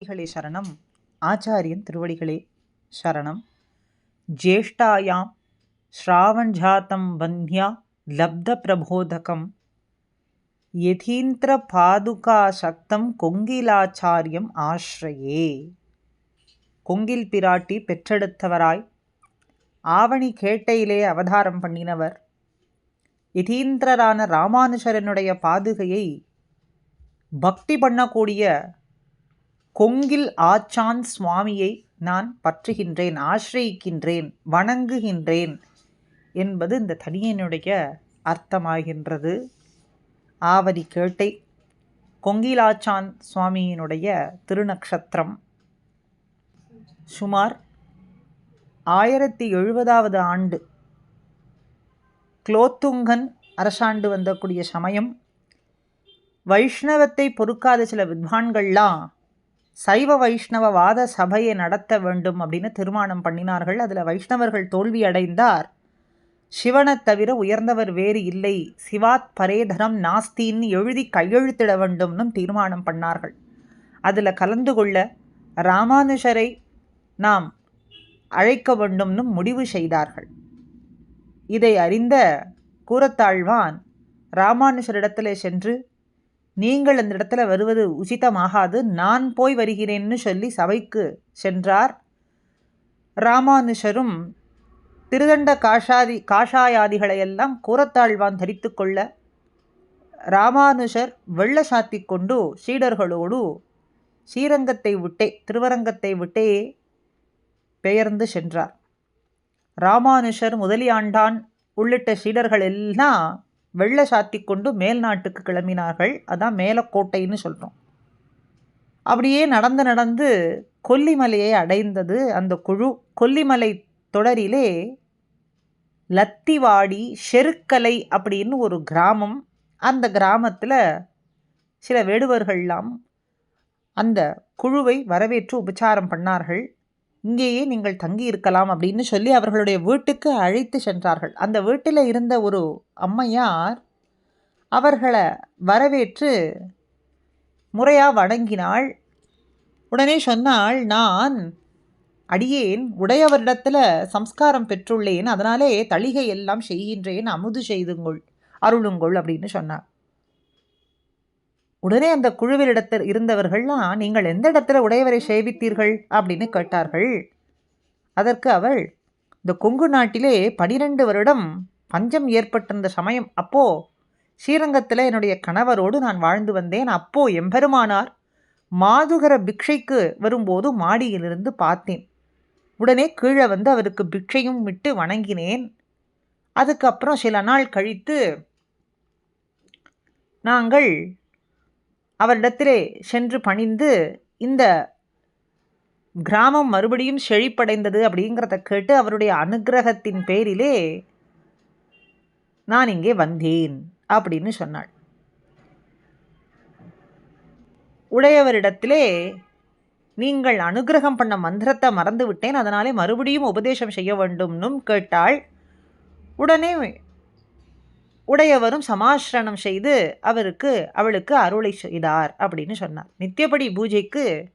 திருவடிகளே சரணம். ஆச்சாரியன் திருவடிகளே சரணம். ஜேஷ்டாயாம் ஸ்ராவஞ்சாத்தம் வந்தியா லப்த பிரபோதகம் யதீந்திர பாதுகா சக்தம் கொங்கிலாச்சாரியம் ஆශ්‍රயே கொங்கில் பிராட்டி பெற்றெடுத்தவராய். ஆவணி கேட்டையிலே அவதாரம் பண்ணினவர். யதீந்திரரான ராமானுஜரனுடைய பாதுகையை பக்தி பண்ணக்கூடிய கொங்கில் ஆச்சான் சுவாமியை நான் பற்றுகின்றேன் ஆசிரியிக்கின்றேன் வணங்குகின்றேன் என்பது இந்த தனியனுடைய அர்த்தமாகின்றது. ஆவடி கேட்டை கொங்கிலாச்சான் சுவாமியினுடைய திருநக்ஷத்திரம். சுமார் ஆயிரத்தி எழுபதாவது ஆண்டு குலோத்துங்கன் அரசாண்டு வந்தக்கூடிய சமயம் வைஷ்ணவத்தை பொறுக்காத சில வித்வான்கள்லாம் சைவ வைஷ்ணவ வாத சபையை நடத்த வேண்டும் அப்படின்னு தீர்மானம் பண்ணினார்கள். அதில் வைஷ்ணவர்கள் தோல்வி அடைந்தார். சிவனைத் தவிர உயர்ந்தவர் வேறு இல்லை. சிவாத் பரேதரம் நாஸ்தின்னு எழுதி கையெழுத்திட வேண்டும்னும் தீர்மானம் பண்ணார்கள். அதில் கலந்து கொள்ள ராமானுஷரை நாம் அழைக்க வேண்டும்னு முடிவு செய்தார்கள். இதை அறிந்த கூரத்தாழ்வான் ராமானுஷரிடத்தில் சென்று நீங்கள் அந்த இடத்துல வருவது உசிதமாகாது நான் போய் வருகிறேன்னு சொல்லி சபைக்கு சென்றார். ராமானுஷரும் திருதண்ட காஷாதி காஷாயாதிகளையெல்லாம் கூரத்தாழ்வான் தரித்து கொள்ள ராமானுஷர் வெள்ள சாத்தி கொண்டு சீடர்களோடு ஸ்ரீரங்கத்தை விட்டே திருவரங்கத்தை விட்டே பெயர்ந்து சென்றார். ராமானுஷர் முதலியாண்டான். உள்ளிட்ட சீடர்கள் எல்லாம் வெள்ளை சாத்தி கொண்டு மேல் நாட்டுக்கு கிளம்பினார்கள். அதான் மேலக்கோட்டைன்னு சொல்கிறோம் அப்படியே நடந்து நடந்து கொல்லிமலையை அடைந்தது அந்த குழு. கொல்லிமலை தொடரிலே லத்திவாடி செருக்கலை அப்படின்னு ஒரு கிராமம். அந்த கிராமத்தில் சில வேடுவர்கள்லாம் அந்த குழுவை வரவேற்று உபச்சாரம் பண்ணார்கள். இங்கேயே நீங்கள் தங்கி இருக்கலாம் அப்படின்னு சொல்லி அவர்களுடைய வீட்டுக்கு அழைத்து சென்றார்கள். அந்த வீட்டில் இருந்த ஒரு அம்மையார் அவர்களை வரவேற்று முறையாக வணங்கினாள். உடனே சொன்னாள் நான் அடியேன் உடையவரிடத்தில் சம்ஸ்காரம் பெற்றுள்ளேன் அதனாலே தளிகை எல்லாம் செய்கின்றேன் அமுது செய்துங்கொள் அருளுங்கொள் அப்படின்னு சொன்னார். உடனே அந்த குழுவிலிடத்தில் இருந்தவர்கள்லாம் நீங்கள் எந்த இடத்துல உடையவரை சேவித்தீர்கள்? அப்படின்னு கேட்டார்கள். அதற்கு அவள் இந்த கொங்கு நாட்டிலே பனிரெண்டு வருடம் பஞ்சம் ஏற்பட்டிருந்த சமயம். அப்போ ஸ்ரீரங்கத்தில் என்னுடைய கணவரோடு நான் வாழ்ந்து வந்தேன். அப்போ எம்பெருமானார் மாதுகர பிக்ஷைக்கு வரும்போது மாடியிலிருந்து பார்த்தேன். உடனே கீழே வந்து அவருக்கு பிக்ஷையும் விட்டு வணங்கினேன். அதுக்கப்புறம் சில நாள் கழித்து நாங்கள் அவரிடத்திலே சென்று பணிந்து இந்த கிராமம் மறுபடியும் செழிப்படைந்தது அப்படிங்கிறத கேட்டு அவருடைய அனுகிரகத்தின் பேரிலே நான் இங்கே வந்தேன் அப்படின்னு சொன்னாள். உடையவரிடத்திலே நீங்கள் அனுகிரகம் பண்ண மந்திரத்தை மறந்து விட்டேன் அதனாலே மறுபடியும் உபதேசம் செய்ய வேண்டும்னும் கேட்டாள். உடனே உடையவரும் சமாசிரணம் செய்து அவருக்கு அவளுக்கு அருளை செய்தார் அப்படின்னு சொன்னார். நித்தியப்படி பூஜைக்கு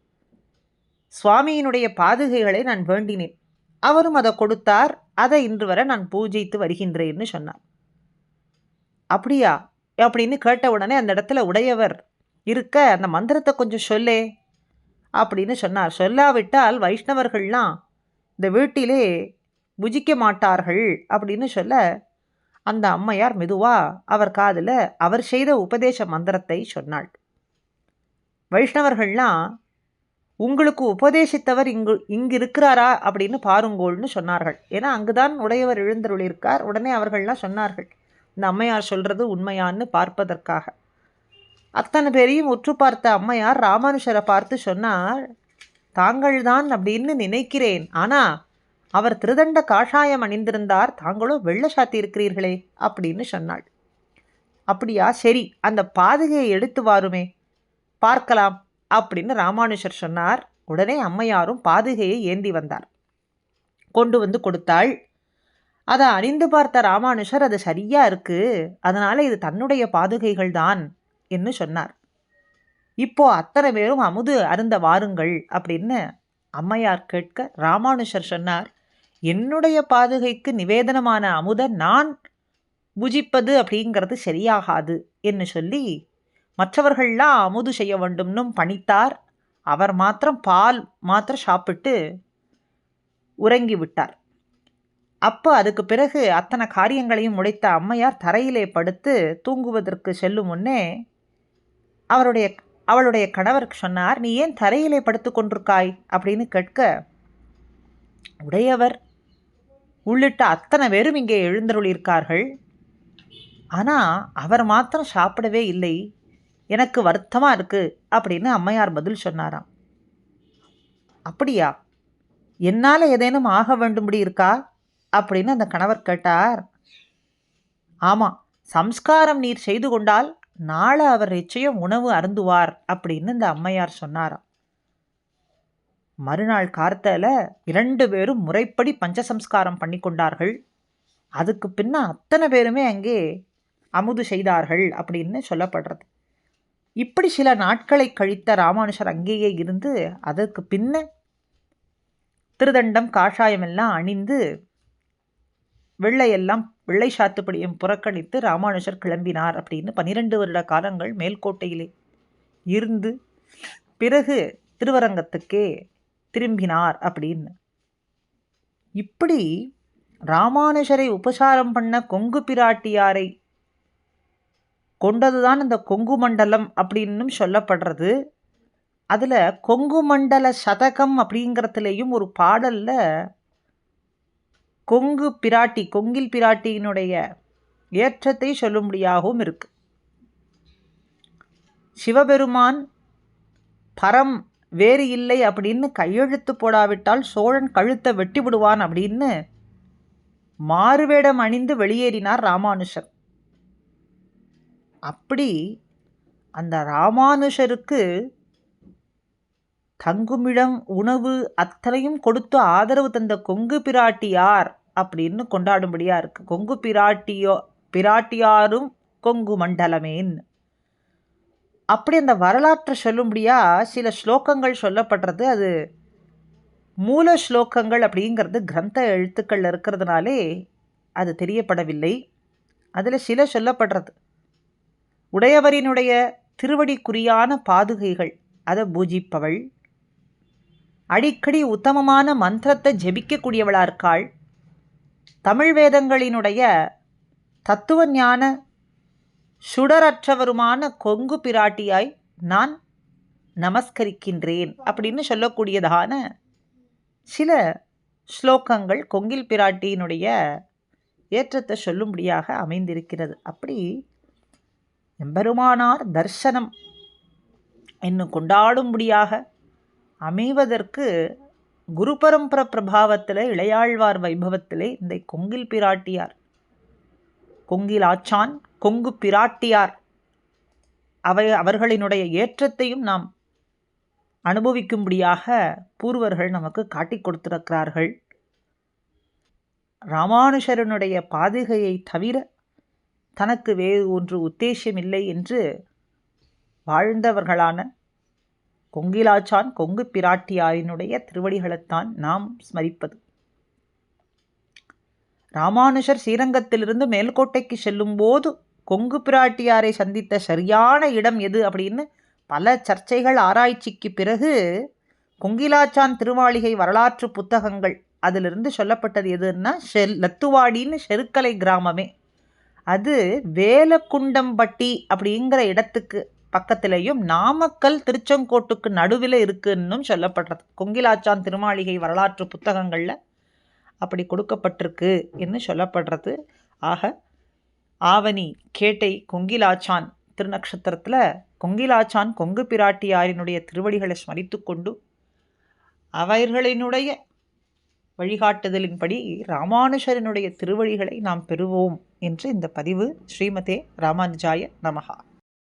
சுவாமியினுடைய பாதுகைகளை நான் வேண்டினேன். அவரும் அதை கொடுத்தார். அதை இன்று வரை நான் பூஜைத்து வருகின்றேன்னு சொன்னார். அப்படியா? அப்படின்னு கேட்ட உடனே அந்த இடத்துல உடையவர் இருக்க அந்த மந்திரத்தை கொஞ்சம் சொல்லே அப்படின்னு சொன்னார். சொல்லாவிட்டால் வைஷ்ணவர்கள்லாம் இந்த வீட்டிலே புஜிக்க மாட்டார்கள் அப்படின்னு சொல்ல அந்த அம்மையார் மெதுவா அவர் காதில் அவர் செய்த உபதேச மந்திரத்தை சொன்னாள். வைஷ்ணவர்கள்லாம் உங்களுக்கு உபதேசித்தவர் இங்கு இங்கு இருக்கிறாரா அப்படின்னு பாருங்கோள்னு சொன்னார்கள். ஏன்னா அங்குதான் உடையவர் எழுந்தருளிருக்கார் உடனே அவர்கள்லாம் சொன்னார்கள் இந்த அம்மையார் சொல்கிறது உண்மையான்னு பார்ப்பதற்காக. அத்தனை பேரையும் உற்று பார்த்த அம்மையார் ராமானுஷரை பார்த்து சொன்னார் தாங்கள்தான் அப்படின்னு நினைக்கிறேன். ஆனால் அவர் திருதண்ட காஷாயம் அணிந்திருந்தார் தாங்களும் வெள்ள சாத்தி இருக்கிறீர்களே அப்படின்னு சொன்னாள். அப்படியா? சரி அந்த பாதுகையை எடுத்து வாருமே. பார்க்கலாம் அப்படின்னு ராமானுஷர் சொன்னார். உடனே அம்மையாரும் பாதுகையை ஏந்தி வந்தார். கொண்டு வந்து கொடுத்தாள். அதை அணிந்து பார்த்த ராமானுஷர் அது சரியா இருக்கு. அதனால இது தன்னுடைய பாதுகைகள் தான் என்று சொன்னார். இப்போ அத்தனை பேரும் அமுது அருந்த வாருங்கள் அப்படின்னு அம்மையார் கேட்க ராமானுஷர் சொன்னார். என்னுடைய பாதுகைக்கு நிவேதனமான அமுத நான் புஜிப்பது அப்படிங்கிறது சரியாகாது என்று சொல்லி மற்றவர்கள்லாம் அமுது செய்ய வேண்டும்னும் பணித்தார். அவர் மாத்திரம் பால் மாத்திரம் சாப்பிட்டு உறங்கி விட்டார். அப்போ அதுக்கு பிறகு அத்தனை காரியங்களையும் முடித்த அம்மையார் தரையிலே படுத்து தூங்குவதற்கு செல்லும் முன்னே அவருடைய அவளுடைய கணவர் சொன்னார் நீ ஏன் தரையிலே படுத்து கொண்டிருக்காய்? அப்படின்னு கேட்க உடையவர் உள்ளிட்ட அத்தனை பேரும் இங்கே எழுந்தருளியிருக்கார்கள். ஆனால் அவர் மாத்திரம் சாப்பிடவே இல்லை. எனக்கு வருத்தமாக இருக்குது அப்படின்னு அம்மையார் பதில் சொன்னாராம். அப்படியா? என்னால் ஏதேனும் ஆக வேண்டும்படி இருக்கா? அப்படின்னு அந்த கணவர் கேட்டார். ஆமாம் சம்ஸ்காரம் நீர் செய்து கொண்டால் நாளை அவர் நிச்சயம் உணவு அருந்துவார் அப்படின்னு இந்த அம்மையார் சொன்னாராம். மறுநாள் கார்த்தல இரண்டு பேரும் முறைப்படி பஞ்சசம்ஸ்காரம் பண்ணி கொண்டார்கள். அதுக்கு பின்ன அத்தனை பேருமே அங்கே அமுது செய்தார்கள் அப்படின்னு சொல்லப்படுறது. இப்படி சில நாட்களை கழித்த ராமானுஷர் அங்கேயே இருந்து அதற்கு பின்ன திருதண்டம் காஷாயம் எல்லாம் அணிந்து வெள்ளையெல்லாம் வெள்ளை சாத்துப்படியும் புறக்கணித்து ராமானுஷர் கிளம்பினார் அப்படின்னு பன்னிரெண்டு வருட காலங்கள் மேல்கோட்டையிலே இருந்து பிறகு திருவரங்கத்துக்கே திரும்பினார் அப்படின்னு. இப்படி ராமானுஷரை உபசாரம் பண்ண கொங்கு பிராட்டியாரை கொண்டதுதான் இந்த கொங்கு மண்டலம் அப்படின்னும் சொல்லப்படுறது. அதில் கொங்கு மண்டல சதகம் அப்படிங்கிறதுலேயும் ஒரு பாடலில் கொங்கு பிராட்டி கொங்கில் பிராட்டியினுடைய ஏற்றத்தை சொல்லும்படியாகவும் இருக்கு. சிவபெருமான் பரம் வேறு இல்லை அப்படின்னு கையெழுத்து போடாவிட்டால் சோழன் கழுத்தை வெட்டி விடுவான் அப்படின்னு மாறுவேடம் அணிந்து வெளியேறினார் ராமானுஷர். அப்படி அந்த ராமானுஷருக்கு தங்குமிடம் உணவு அத்தனையும் கொடுத்து ஆதரவு தந்த கொங்கு பிராட்டியார் அப்படின்னு கொண்டாடும்படியாக இருக்குது கொங்கு பிராட்டியோ பிராட்டியாரும் கொங்கு மண்டலமேன் அப்படி அந்த வரலாற்றை சொல்லும்படியா சில ஸ்லோகங்கள் சொல்லப்படுறது அது மூல ஸ்லோகங்கள் அப்படிங்கிறது கிரந்த எழுத்துக்கள் இருக்கிறதுனாலே அது தெரியப்படவில்லை. அதில் சில சொல்லப்படுறது உடையவரினுடைய திருவடிக்குரியான பாதுகைகள் அதை பூஜிப்பவள். அடிக்கடி உத்தமமான மந்திரத்தை ஜெபிக்கக்கூடியவளாக இருக்காள். தமிழ் வேதங்களினுடைய தத்துவ ஞான சுடரற்றவருமான கொங்கு பிராட்டியாய் நான் நமஸ்கரிக்கின்றேன் அப்படின்னு சொல்லக்கூடியதான சில ஸ்லோகங்கள் கொங்கில் பிராட்டியினுடைய ஏற்றத்தை சொல்லும்படியாக அமைந்திருக்கிறது. அப்படி எம்பெருமானார் தர்சனம் என்னும் கொண்டாடும்படியாக அமைவதற்கு குரு பரம்பர பிரபாவத்தில் இளையாழ்வார் வைபவத்திலே இந்த கொங்கில் பிராட்டியார் கொங்கில் ஆச்சான் கொங்கு பிராட்டியார். அவை அவர்களினுடைய ஏற்றத்தையும் நாம் அனுபவிக்கும்படியாக பூர்வர்கள் நமக்கு காட்டிக் கொடுத்திருக்கிறார்கள். ராமானுஷரனுடைய பாதுகையை தவிர தனக்கு வேறு ஒன்று உத்தேசமில்லை என்று வாழ்ந்தவர்களான கொங்கிலாச்சான் கொங்கு பிராட்டியாரினுடைய திருவடிகளைத்தான் நாம் ஸ்மரிப்பது. ராமானுஷர் ஸ்ரீரங்கத்திலிருந்து மேல்கோட்டைக்கு செல்லும்போது கொங்கு பிராட்டியாரை சந்தித்த சரியான இடம் எது அப்படின்னு பல சர்ச்சைகள் ஆராய்ச்சிக்கு பிறகு கொங்கிலாச்சான் திருமாளிகை வரலாற்று புத்தகங்கள் அதிலிருந்து சொல்லப்பட்டது எதுன்னா ஷெல் லத்துவாடின்னு செருக்கலை கிராமமே. அது வேலக்குண்டம்பட்டி அப்படிங்கிற இடத்துக்கு பக்கத்திலையும் நாமக்கல் திருச்செங்கோட்டுக்கு நடுவில் இருக்குன்னு சொல்லப்படுறது. கொங்கிலாச்சான் திருமாளிகை வரலாற்று புத்தகங்களில் அப்படி கொடுக்கப்பட்டிருக்கு என்று சொல்லப்படுறது. ஆக ஆவணி கேட்டை கொங்கிலாச்சான் திருநக்ஷத்திரத்தில் கொங்கிலாச்சான் கொங்கு பிராட்டியாரினுடைய திருவடிகளை ஸ்மரித்து கொண்டு அவர்களினுடைய வழிகாட்டுதலின்படி ராமானுஷரனுடைய திருவழிகளை நாம் பெறுவோம் என்று இந்த பதிவு. ஸ்ரீமதே ராமானுஜாய நமகா